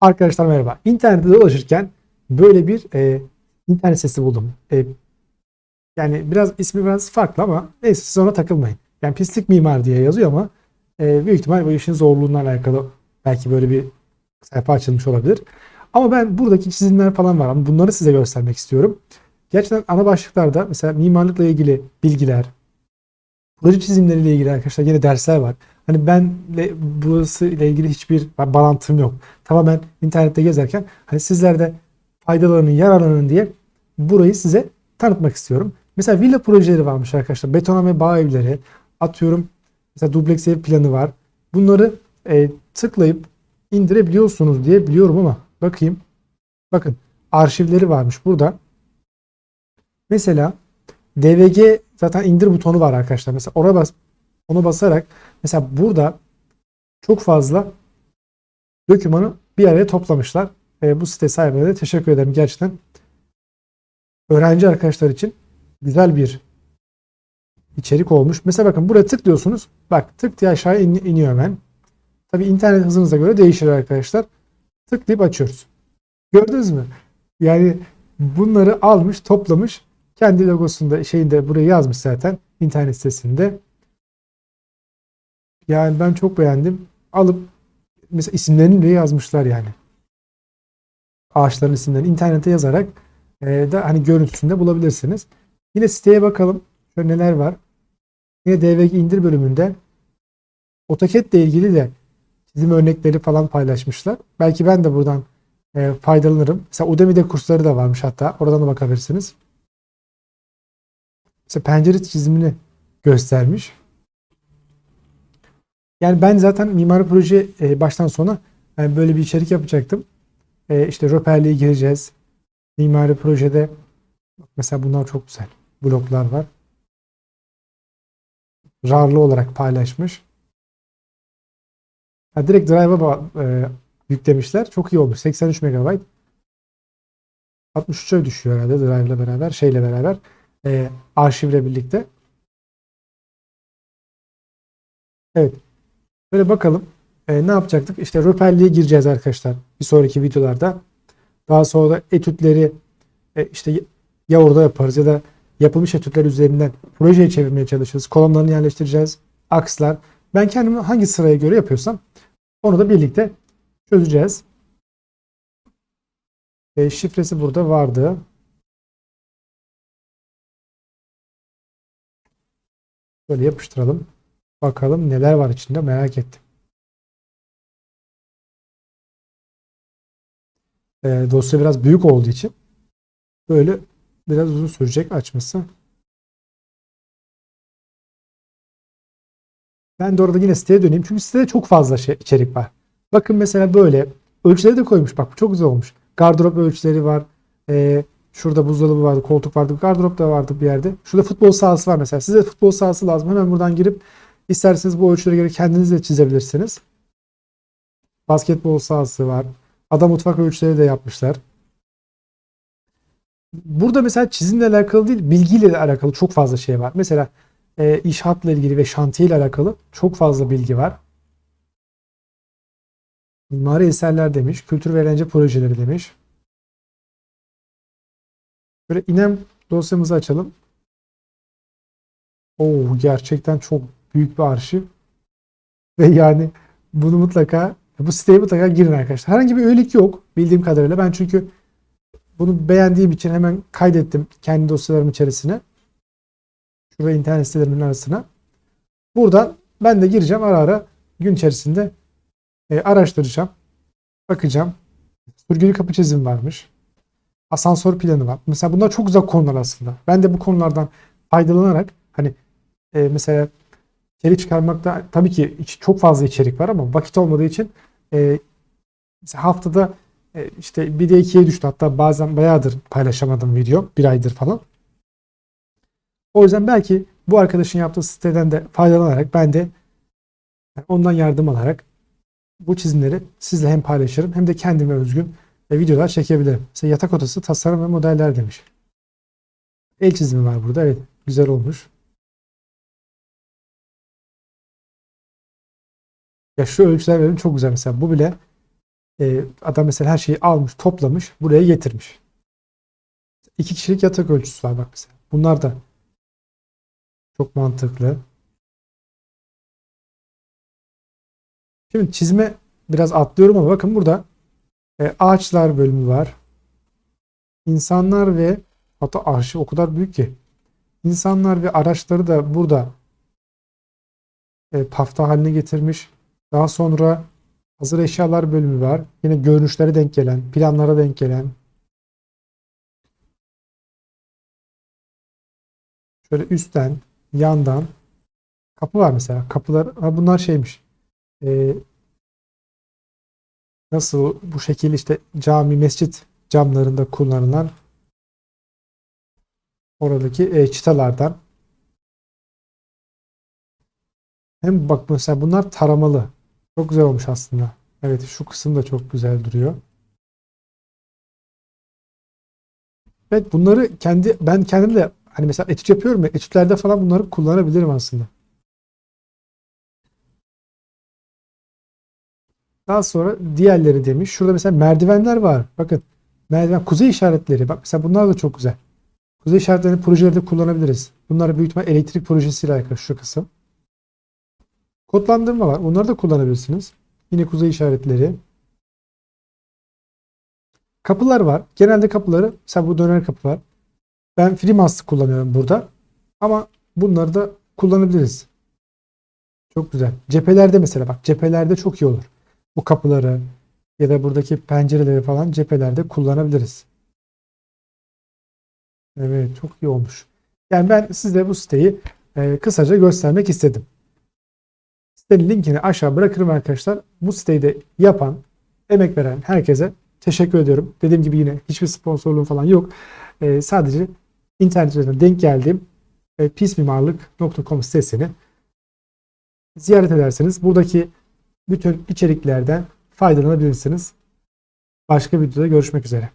Arkadaşlar merhaba. İnternette dolaşırken böyle bir e, internet sitesi buldum. E, yani biraz ismi biraz farklı ama neyse siz ona takılmayın. Yani pislik mimar diye yazıyor ama e, büyük ihtimal bu işin zorluğundan alakalı belki böyle bir sayfa açılmış olabilir. Ama ben buradaki çizimler falan var ama bunları size göstermek istiyorum. Gerçekten ana başlıklarda mesela mimarlıkla ilgili bilgiler, proje çizimleriyle ilgili arkadaşlar yine dersler var. Hani benle burası ile ilgili hiçbir bağlantım yok. Tamamen internette gezerken hani sizler de faydalarını yararlanın diye burayı size tanıtmak istiyorum. Mesela villa projeleri varmış arkadaşlar. Betonarme bağ evleri, atıyorum mesela dubleks ev planı var. Bunları e, tıklayıp indirebiliyorsunuz diye biliyorum ama bakayım. Bakın arşivleri varmış burada. Mesela DVG zaten indir butonu var arkadaşlar. Mesela oraya bas, ona basarak mesela burada çok fazla dokümanı bir araya toplamışlar. E, bu site sahibine de teşekkür ederim. Gerçekten öğrenci arkadaşlar için güzel bir içerik olmuş. Mesela bakın buraya tıklıyorsunuz. Bak tık diye aşağıya in, iniyor hemen. Tabi internet hızınıza göre değişir arkadaşlar. Tıklayıp açıyoruz. Gördünüz mü? Yani bunları almış, toplamış. Kendi logosunda şeyinde buraya yazmış zaten internet sitesinde. Yani ben çok beğendim. Alıp mesela isimlerini bile yazmışlar yani. Ağaçların isimlerini internete yazarak e, da hani görüntüsünde bulabilirsiniz. Yine siteye bakalım. Şöyle neler var. Yine DVG indir bölümünde AutoCAD ile ilgili de çizim örnekleri falan paylaşmışlar. Belki ben de buradan e, faydalanırım. Mesela Udemy'de kursları da varmış hatta. Oradan da bakabilirsiniz. Mesela pencere çizimini göstermiş. Yani ben zaten mimari proje e, baştan sona yani böyle bir içerik yapacaktım. E, işte röperliğe gireceğiz. Mimari projede mesela bunlar çok güzel. Bloklar var. RAR'lı olarak paylaşmış. Ha, direkt Drive'a e, yüklemişler. Çok iyi olmuş. 83 MB. 63'e düşüyor herhalde Drive'la beraber. Şeyle beraber. E, arşivle birlikte. Evet. Böyle bakalım. E, ne yapacaktık? İşte röperliğe gireceğiz arkadaşlar. Bir sonraki videolarda. Daha sonra da etütleri e, işte ya orada yaparız ya da yapılmış etütler üzerinden projeye çevirmeye çalışırız. Kolonlarını yerleştireceğiz. Akslar. Ben kendimi hangi sıraya göre yapıyorsam onu da birlikte çözeceğiz. E, şifresi burada vardı. Böyle yapıştıralım. Bakalım neler var içinde merak ettim. E, dosya biraz büyük olduğu için böyle biraz uzun sürecek açması. Ben de orada yine siteye döneyim. Çünkü sitede çok fazla şey, içerik var. Bakın mesela böyle ölçüleri de koymuş. Bak bu çok güzel olmuş. Gardırop ölçüleri var. Ee, şurada buzdolabı vardı, koltuk vardı, gardırop da vardı bir yerde. Şurada futbol sahası var mesela. Size futbol sahası lazım. Hemen buradan girip isterseniz bu ölçülere göre kendiniz de çizebilirsiniz. Basketbol sahası var. Ada mutfak ölçüleri de yapmışlar. Burada mesela çizimle alakalı değil, bilgiyle alakalı çok fazla şey var. Mesela e, inşaatla ilgili ve şantiye ile alakalı çok fazla bilgi var. Mimari eserler demiş, kültür ve eğlence projeleri demiş. Böyle inem dosyamızı açalım. Oo, gerçekten çok büyük bir arşiv. Ve yani bunu mutlaka bu siteye mutlaka girin arkadaşlar. Herhangi bir üyelik yok bildiğim kadarıyla. Ben çünkü bunu beğendiğim için hemen kaydettim kendi dosyalarım içerisine. Şurada internet sitelerimin arasına. Buradan ben de gireceğim ara ara gün içerisinde e, araştıracağım. Bakacağım. Sürgülü kapı çizimi varmış. Asansör planı var. Mesela bunlar çok güzel konular aslında. Ben de bu konulardan faydalanarak hani e, mesela içerik çıkarmakta tabii ki çok fazla içerik var ama vakit olmadığı için e, mesela haftada e, işte bir de ikiye düştü. Hatta bazen bayağıdır paylaşamadım video. Bir aydır falan. O yüzden belki bu arkadaşın yaptığı siteden de faydalanarak ben de ondan yardım alarak bu çizimleri sizle hem paylaşırım hem de kendime özgün videolar çekebilirim. Mesela yatak odası tasarım ve modeller demiş. El çizimi var burada. Evet güzel olmuş. Ya şu ölçüler benim çok güzel mesela. Bu bile e, adam mesela her şeyi almış, toplamış, buraya getirmiş. İki kişilik yatak ölçüsü var bak mesela. Bunlar da çok mantıklı. Şimdi çizme biraz atlıyorum ama bakın burada e, ağaçlar bölümü var. İnsanlar ve hatta arşiv o kadar büyük ki. İnsanlar ve araçları da burada e, pafta haline getirmiş. Daha sonra hazır eşyalar bölümü var. Yine görünüşlere denk gelen, planlara denk gelen. Şöyle üstten, yandan kapı var mesela. Kapılar, ha bunlar şeymiş. E, nasıl bu şekil işte cami, mescit camlarında kullanılan oradaki e, çıtalardan. Hem bak mesela bunlar taramalı. Çok güzel olmuş aslında. Evet şu kısım da çok güzel duruyor. Evet bunları kendi ben kendim de hani mesela etüt yapıyorum ya etütlerde falan bunları kullanabilirim aslında. Daha sonra diğerleri demiş. Şurada mesela merdivenler var. Bakın merdiven kuzey işaretleri. Bak mesela bunlar da çok güzel. Kuzey işaretlerini projelerde kullanabiliriz. Bunlar büyük elektrik projesiyle alakalı şu kısım. Kodlandırma var. Onları da kullanabilirsiniz. Yine kuzey işaretleri. Kapılar var. Genelde kapıları mesela bu döner kapı var. Ben FreeMaster kullanıyorum burada. Ama bunları da kullanabiliriz. Çok güzel. Cephelerde mesela bak cephelerde çok iyi olur. Bu kapıları ya da buradaki pencereleri falan cephelerde kullanabiliriz. Evet çok iyi olmuş. Yani ben size bu siteyi e, kısaca göstermek istedim. Sitenin linkini aşağı bırakırım arkadaşlar. Bu siteyi de yapan, emek veren herkese teşekkür ediyorum. Dediğim gibi yine hiçbir sponsorluğum falan yok. E, sadece internet üzerinden denk geldiğim e, pismimarlık.com sitesini ziyaret ederseniz buradaki bütün içeriklerden faydalanabilirsiniz. Başka videoda görüşmek üzere.